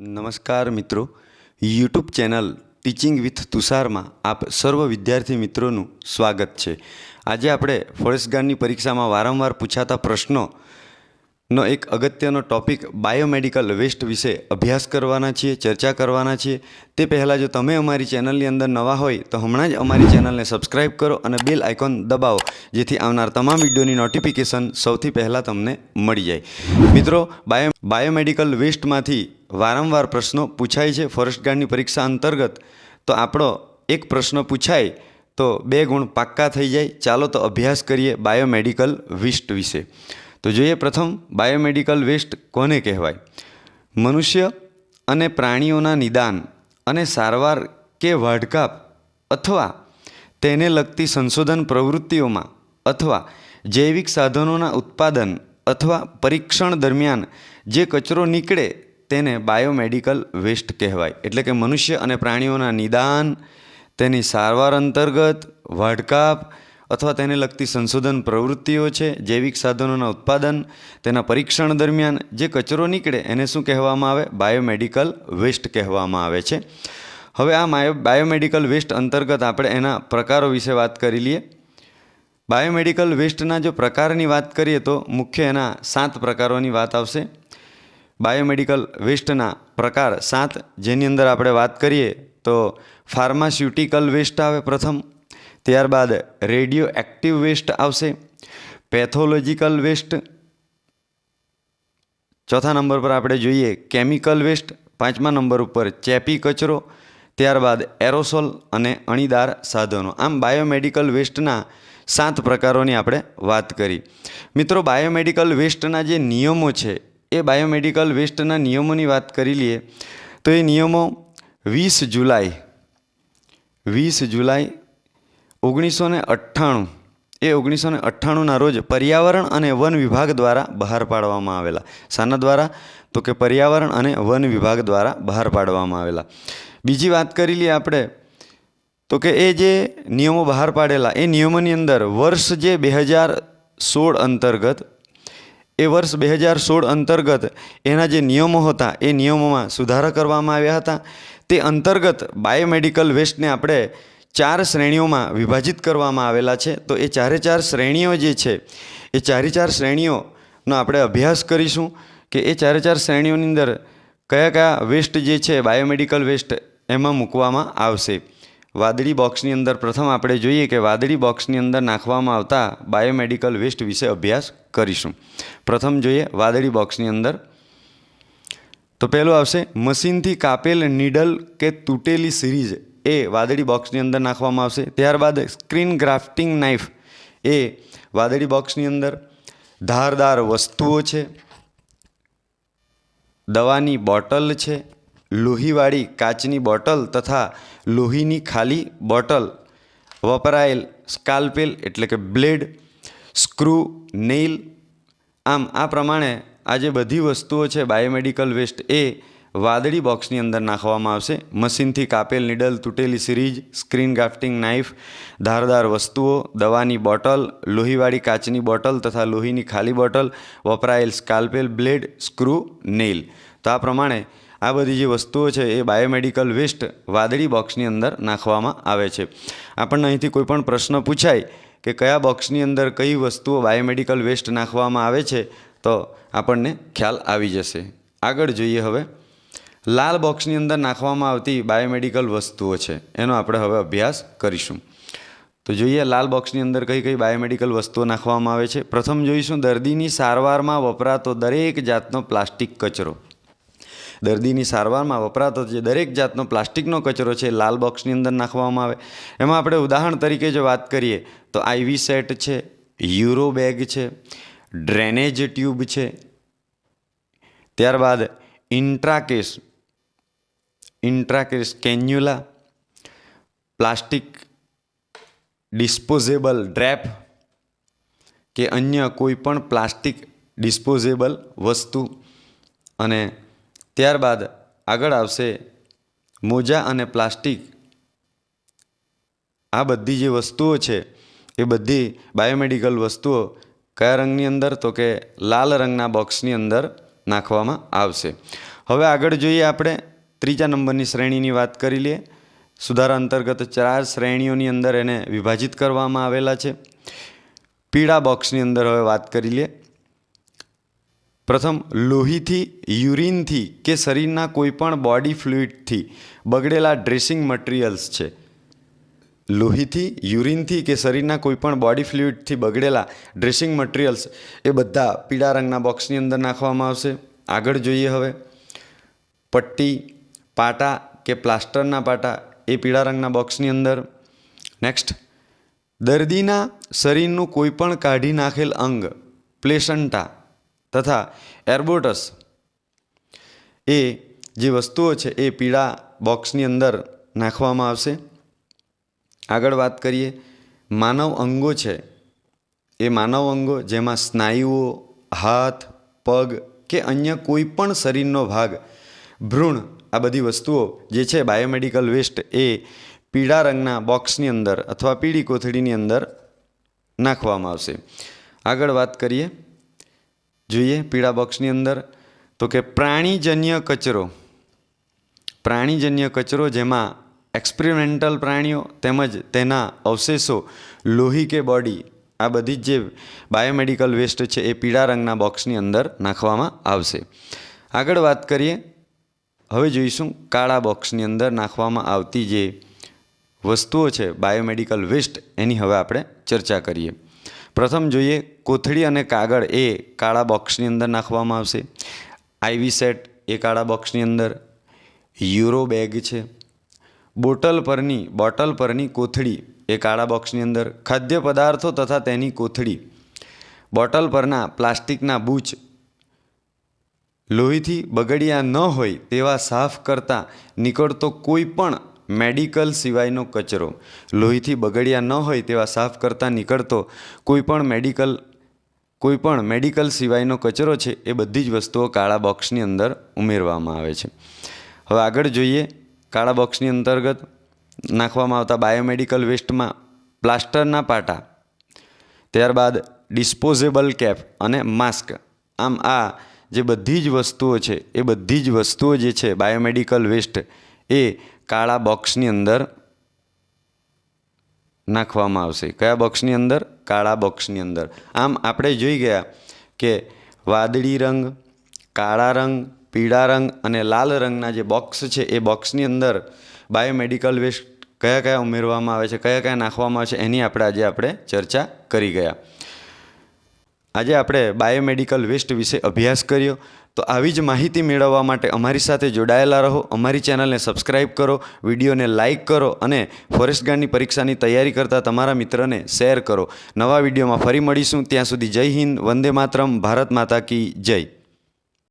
નમસ્કાર મિત્રો. YouTube channel teaching with તુષારમાં આપ સર્વ વિદ્યાર્થી મિત્રોનું સ્વાગત છે. આજે આપણે ફોરેસ્ટગાર્ડની પરીક્ષામાં વારંવાર પૂછાતા પ્રશ્નોનો એક અગત્યનો ટોપિક બાયોમેડિકલ વેસ્ટ વિશે અભ્યાસ કરવાના છીએ, ચર્ચા કરવાના છીએ. તે પહેલાં જો તમે અમારી ચેનલની અંદર નવા હોય તો હમણાં જ અમારી ચેનલને સબસ્ક્રાઇબ કરો અને બેલ આઇકોન દબાવો, જેથી આવનાર તમામ વિડીયોની નોટિફિકેશન સૌથી પહેલાં તમને મળી જાય. મિત્રો, બાયો બાયોમેડિકલ વેસ્ટમાંથી વારંવાર પ્રશ્નો પૂછાય છે. ફોરેસ્ટ ગાર્ડની પરીક્ષા અંતર્ગત તો આપણો એક પ્રશ્ન પૂછાય તો બે ગુણ પાક્કા થઈ જાય. ચાલો તો અભ્યાસ કરીએ બાયોમેડિકલ વેસ્ટ વિશે. તો જોઈએ પ્રથમ, બાયોમેડિકલ વેસ્ટ કોને કહેવાય? મનુષ્ય અને પ્રાણીઓના નિદાન અને સારવાર કે વાઢકાપ અથવા તેને લગતી સંશોધન પ્રવૃત્તિઓમાં અથવા જૈવિક સાધનોના ઉત્પાદન અથવા પરીક્ષણ દરમિયાન જે કચરો નીકળે તેને બાયોમેડિકલ વેસ્ટ કહેવાય. એટલે કે મનુષ્ય અને પ્રાણીઓના નિદાન, તેની સારવાર અંતર્ગત વાઢકાપ અથવા તેને લગતી સંશોધન પ્રવૃત્તિઓ છે, જૈવિક સાધનોના ઉત્પાદન, તેના પરીક્ષણ દરમિયાન જે કચરો નીકળે એને શું કહેવામાં આવે? બાયોમેડિકલ વેસ્ટ કહેવામાં આવે છે. હવે આ માયો, બાયોમેડિકલ વેસ્ટ અંતર્ગત આપણે એના પ્રકારો વિશે વાત કરી લઈએ. બાયોમેડિકલ વેસ્ટના જો પ્રકારની વાત કરીએ તો મુખ્ય એના સાત પ્રકારોની વાત આવશે. બાયોમેડિકલ વેસ્ટના પ્રકાર સાત, જેની અંદર આપણે વાત કરીએ તો ફાર્માસ્યુટિકલ વેસ્ટ આવે પ્રથમ, ત્યારબાદ રેડિયો એક્ટિવ વેસ્ટ આવશે, પેથોલોજીકલ વેસ્ટ. ચોથા નંબર પર આપણે જોઈએ કેમિકલ વેસ્ટ, પાંચમા નંબર ઉપર ચેપી કચરો, ત્યારબાદ એરોસોલ અને અણીદાર સાધનો. આમ બાયોમેડિકલ વેસ્ટના સાત પ્રકારોની આપણે વાત કરી. મિત્રો, બાયોમેડિકલ વેસ્ટના જે નિયમો છે એ બાયોમેડિકલ વેસ્ટના નિયમોની વાત કરી લઈએ, તો એ નિયમો વીસ જુલાઈ વીસ જુલાઈ ઓગણીસો ને અઠ્ઠાણું, એ ઓગણીસો ને અઠ્ઠાણુંના રોજ પર્યાવરણ અને વન વિભાગ દ્વારા બહાર પાડવામાં આવેલા. શાના દ્વારા? તો કે પર્યાવરણ અને વન વિભાગ દ્વારા બહાર પાડવામાં આવેલા. બીજી વાત કરી લઈએ આપણે, તો કે એ જે નિયમો બહાર પાડેલા, એ નિયમોની અંદર વર્ષ જે બે હજાર સોળ અંતર્ગત એ વર્ષ બે હજાર સોળ અંતર્ગત એના જે નિયમો હતા, એ નિયમોમાં સુધારા કરવામાં આવ્યા હતા. તે અંતર્ગત બાયોમેડિકલ વેસ્ટને આપણે ચાર શ્રેણીઓમાં વિભાજિત કરવામાં આવેલા છે. તો એ ચારે ચાર શ્રેણીઓ જે છે, એ ચારે ચાર શ્રેણીઓનો આપણે અભ્યાસ કરીશું કે એ ચારે ચાર શ્રેણીઓની અંદર કયા કયા વેસ્ટ જે છે, બાયોમેડિકલ વેસ્ટ એમાં મૂકવામાં આવશે. વાદળી બોક્સની અંદર પ્રથમ આપણે જોઈએ કે વાદળી બોક્સની અંદર નાખવામાં આવતા બાયોમેડિકલ વેસ્ટ વિશે અભ્યાસ કરીશું. પ્રથમ જોઈએ વાદળી બોક્સની અંદર. તો પહેલું આવશે, મશીનથી કાપેલ નીડલ કે તૂટેલી સિરીઝ એ વાદળી બોક્સની અંદર નાખવામાં આવશે. ત્યારબાદ સ્ક્રીન ગ્રાફ્ટિંગ નાઇફ એ વાદળી બોક્સની અંદર ધારદાર વસ્તુઓ છે. દવાની બોટલ છે. લોહીવાળી કાચની બોટલ તથા લોહીની ખાલી બોટલ વપરાયેલ સ્કાલ્પેલ એટલે કે બ્લેડ, સ્ક્રૂ, નેઇલ, આમ આ પ્રમાણે આ જે બધી વસ્તુઓ છે બાયોમેડિકલ વેસ્ટ એ વાદળી બોક્સની અંદર નાખવામાં આવશે. મશીનથી કાપેલ નીડલ, તૂટેલી સિરીજ, સ્ક્રીન ગ્રાફ્ટિંગ નાઇફ, ધારદાર વસ્તુઓ, દવાની બોટલ, લોહીવાળી કાચની બોટલ તથા લોહીની ખાલી બોટલ, વપરાયેલ સ્કાલ્પેલ બ્લેડ, સ્ક્રૂ, નેઇલ. તો આ પ્રમાણે આ બધી જે વસ્તુઓ છે એ બાયોમેડિકલ વેસ્ટ વાદળી બોક્સની અંદર નાખવામાં આવે છે. આપણને અહીંથી કોઈ પણ પ્રશ્ન પૂછાય કે કયા બોક્સની અંદર કઈ વસ્તુઓ બાયોમેડિકલ વેસ્ટ નાખવામાં આવે છે, તો આપણને ખ્યાલ આવી જશે. આગળ જોઈએ હવે. લાલ બોક્સની અંદર નાખવામાં આવતી બાયોમેડિકલ વસ્તુઓ છે, એનો આપણે હવે અભ્યાસ કરીશું. તો જોઈએ લાલ બોક્સની અંદર કઈ કઈ બાયોમેડિકલ વસ્તુઓ નાખવામાં આવે છે. પ્રથમ જોઈશું દર્દીની સારવારમાં વપરાતો દરેક જાતનો પ્લાસ્ટિક કચરો. દર્દીની સારવારમાં વપરાતો જે દરેક જાતનો પ્લાસ્ટિકનો કચરો છે લાલ બોક્સની અંદર નાખવામાં આવે. એમાં આપણે ઉદાહરણ તરીકે જો વાત કરીએ તો આઈવી સેટ છે, યુરો બેગ છે, ડ્રેનેજ ટ્યુબ છે. ત્યારબાદ intracath intracath cannula, plastic disposable drape કે અન્ય કોઈ પણ પ્લાસ્ટિક ડિસ્પોઝેબલ વસ્તુ અને ત્યારબાદ આગળ આવશે મોજા અને પ્લાસ્ટિક. આ બધી જે વસ્તુઓ છે, એ બધી બાયોમેડિકલ વસ્તુઓ કયા રંગની અંદર? તો કે લાલ રંગના બોક્સની અંદર નાખવામાં આવશે. હવે આગળ જોઈએ આપણે ત્રીજા નંબરની શ્રેણીની વાત કરી લઈએ. સુધારા અંતર્ગત ચાર શ્રેણીઓની અંદર એને વિભાજિત કરવામાં આવેલા છે. પીળા બોક્સની અંદર હવે વાત કરી લઈએ. પ્રથમ લોહીથી, યુરિનથી કે શરીરના કોઈપણ બોડી ફ્લુઇડથી બગડેલા ડ્રેસિંગ મટીરિયલ્સ છે. લોહીથી, યુરિનથી કે શરીરના કોઈપણ બોડી ફ્લુઇડથી બગડેલા ડ્રેસિંગ મટીરિયલ્સ એ બધા પીળા રંગના બોક્સની અંદર નાખવામાં આવશે. આગળ જોઈએ હવે. પટ્ટી, પાટા કે પ્લાસ્ટરના પાટા એ પીળા રંગના બોક્સની અંદર. નેક્સ્ટ દર્દીના શરીરનું કોઈપણ કાઢી નાખેલ અંગ, પ્લેસન્ટા તથા એર્બોટસ એ જે વસ્તુઓ છે એ પીળા બોક્સની અંદર નાખવામાં આવશે. આગળ વાત કરીએ. માનવ અંગો છે. એ માનવ અંગો જેમાં સ્નાયુઓ, હાથ, પગ કે અન્ય કોઈ પણ શરીરનો ભાગ, ભ્રૂણ આ બધી વસ્તુઓ જે છે બાયોમેડિકલ વેસ્ટ એ પીળા રંગના બોક્સની અંદર અથવા પીળી કોથળીની અંદર નાખવામાં આવશે. આગળ વાત કરીએ. જોઈએ પીળા બોક્સની અંદર, તો કે પ્રાણીજન્ય કચરો. પ્રાણીજન્ય કચરો જેમાં એક્સપેરિમેન્ટલ પ્રાણીઓ તેમજ તેના અવશેષો, લોહી કે બોડી આ બધી જ જે બાયોમેડિકલ વેસ્ટ છે એ પીળા રંગના બોક્સની અંદર નાખવામાં આવશે. આગળ વાત કરીએ, હવે જોઈશું કાળા બોક્સની અંદર નાખવામાં આવતી જે વસ્તુઓ છે બાયોમેડિકલ વેસ્ટ એની હવે આપણે ચર્ચા કરીએ. પ્રથમ જોઈએ, કોથળી અને કાગળ એ કાળા બોક્સની અંદર નાખવામાં આવશે. આઈવી સેટ એ કાળા બોક્સની અંદર. યુરો બેગ છે. બોટલ પરની બોટલ પરની કોથળી એ કાળા બોક્સની અંદર. ખાદ્ય પદાર્થો તથા તેની કોથળી. બોટલ પરના પ્લાસ્ટિકના બૂચ. લોહીથી બગડ્યા ન હોય તેવા સાફ કરતાં નીકળતો કોઈ પણ મેડિકલ સિવાયનો કચરો. લોહીથી બગડ્યા ન હોય તેવા સાફ કરતાં નીકળતો કોઈ પણ મેડિકલ, કોઈ પણ મેડિકલ સિવાયનો કચરો છે એ બધી જ વસ્તુઓ કાળા બોક્સની અંદર ઉમેરવામાં આવે છે. હવે આગળ જોઈએ, કાળા બોક્સની અંતર્ગત નાખવામાં આવતા બાયોમેડિકલ વેસ્ટમાં પ્લાસ્ટરના પાટા, ત્યારબાદ ડિસ્પોઝેબલ કેપ અને માસ્ક. આમ આ જે બધી જ વસ્તુઓ છે, એ બધી જ વસ્તુઓ જે છે બાયોમેડિકલ વેસ્ટ, એ કાળા બોક્સની અંદર નાખવામાં આવશે. કયા બોક્સની અંદર? કાળા બોક્સની અંદર. આમ આપણે જોઈ ગયા કે વાદળી રંગ, કાળા રંગ, પીળા રંગ અને લાલ રંગના જે બોક્સ છે, એ બોક્સની અંદર બાયોમેડિકલ વેસ્ટ કયા કયા ઉમેરવામાં આવે છે, કયા કયા નાખવામાં આવે છે, એની આપણે આજે આપણે ચર્ચા કરી ગયા. આજે આપણે બાયોમેડિકલ વેસ્ટ વિશે અભ્યાસ કર્યો. તો આવી જ માહિતી મેળવવા માટે અમારી સાથે જોડાયેલા રહો, અમારી ચેનલને સબસ્ક્રાઇબ કરો, વિડીયોને લાઇક કરો અને ફોરેસ્ટ ગાર્ડની પરીક્ષાની તૈયારી કરતા તમારા મિત્રને શેર કરો. નવા વિડીયોમાં ફરી મળીશું. ત્યાં સુધી જય હિન્દ, વંદે માતરમ, ભારત માતા કી જય.